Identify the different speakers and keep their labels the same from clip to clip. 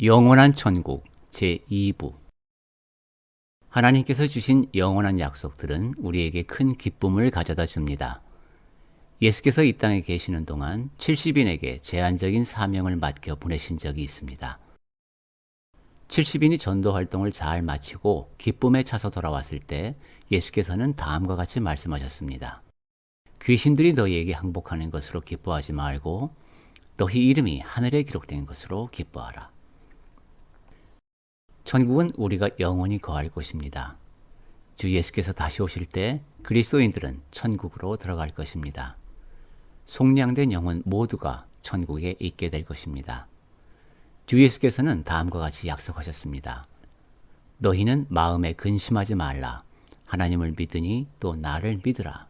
Speaker 1: 영원한 천국 제2부 하나님께서 주신 영원한 약속들은 우리에게 큰 기쁨을 가져다 줍니다. 예수께서 이 땅에 계시는 동안 70인에게 제한적인 사명을 맡겨 보내신 적이 있습니다. 70인이 전도 활동을 잘 마치고 기쁨에 차서 돌아왔을 때 예수께서는 다음과 같이 말씀하셨습니다. 귀신들이 너희에게 항복하는 것으로 기뻐하지 말고 너희 이름이 하늘에 기록된 것으로 기뻐하라. 천국은 우리가 영원히 거할 곳입니다. 주 예수께서 다시 오실 때 그리스도인들은 천국으로 들어갈 것입니다. 속량된 영혼 모두가 천국에 있게 될 것입니다. 주 예수께서는 다음과 같이 약속하셨습니다. 너희는 마음에 근심하지 말라. 하나님을 믿으니 또 나를 믿으라.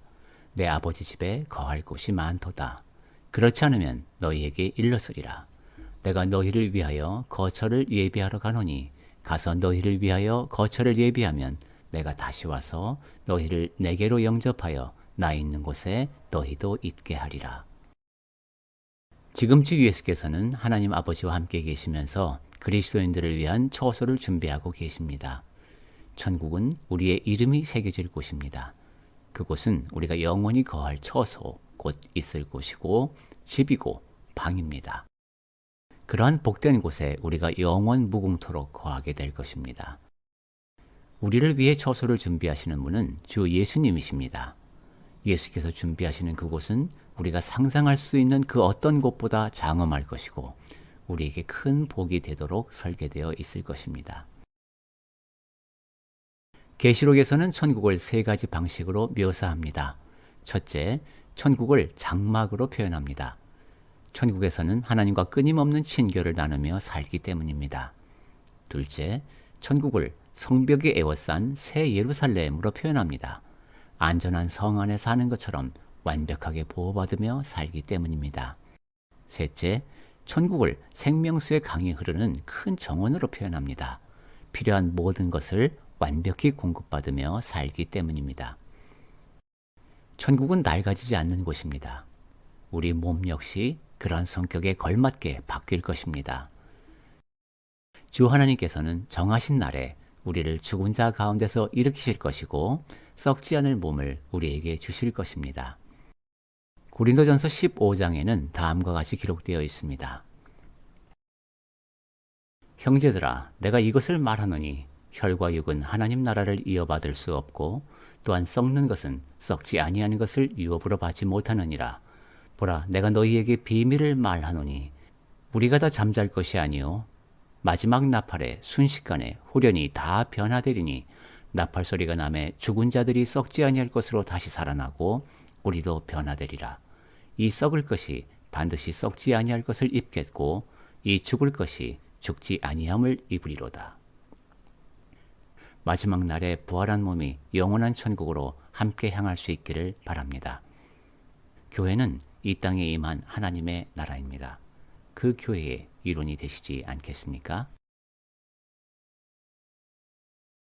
Speaker 1: 내 아버지 집에 거할 곳이 많도다. 그렇지 않으면 너희에게 일러서리라. 내가 너희를 위하여 거처를 예비하러 가노니 가서 너희를 위하여 거처를 예비하면 내가 다시 와서 너희를 내게로 영접하여 나 있는 곳에 너희도 있게 하리라. 지금 주 예수께서는 하나님 아버지와 함께 계시면서 그리스도인들을 위한 처소를 준비하고 계십니다. 천국은 우리의 이름이 새겨질 곳입니다. 그곳은 우리가 영원히 거할 처소, 곧 있을 곳이고 집이고 방입니다. 그러한 복된 곳에 우리가 영원 무궁토록 거하게 될 것입니다. 우리를 위해 처소를 준비하시는 분은 주 예수님이십니다. 예수께서 준비하시는 그곳은 우리가 상상할 수 있는 그 어떤 곳보다 장엄할 것이고 우리에게 큰 복이 되도록 설계되어 있을 것입니다. 계시록에서는 천국을 세 가지 방식으로 묘사합니다. 첫째, 천국을 장막으로 표현합니다. 천국에서는 하나님과 끊임없는 친교를 나누며 살기 때문입니다. 둘째, 천국을 성벽에 에워싼 새 예루살렘으로 표현합니다. 안전한 성 안에 사는 것처럼 완벽하게 보호받으며 살기 때문입니다. 셋째, 천국을 생명수의 강이 흐르는 큰 정원으로 표현합니다. 필요한 모든 것을 완벽히 공급받으며 살기 때문입니다. 천국은 낡아지지 않는 곳입니다. 우리 몸 역시 그러한 성격에 걸맞게 바뀔 것입니다. 주 하나님께서는 정하신 날에 우리를 죽은 자 가운데서 일으키실 것이고 썩지 않을 몸을 우리에게 주실 것입니다. 고린도전서 15장에는 다음과 같이 기록되어 있습니다. 형제들아 내가 이것을 말하노니 혈과 육은 하나님 나라를 이어받을 수 없고 또한 썩는 것은 썩지 아니하는 것을 유업으로 받지 못하느니라. 보라 내가 너희에게 비밀을 말하노니 우리가 다 잠잘 것이 아니요 마지막 나팔에 순식간에 후련히 다 변화되리니 나팔 소리가 남에 죽은 자들이 썩지 아니할 것으로 다시 살아나고 우리도 변화되리라. 이 썩을 것이 반드시 썩지 아니할 것을 입겠고 이 죽을 것이 죽지 아니함을 입으리로다. 마지막 날에 부활한 몸이 영원한 천국으로 함께 향할 수 있기를 바랍니다. 교회는 이 땅에 임한 하나님의 나라입니다. 그 교회의 이론이 되시지 않겠습니까?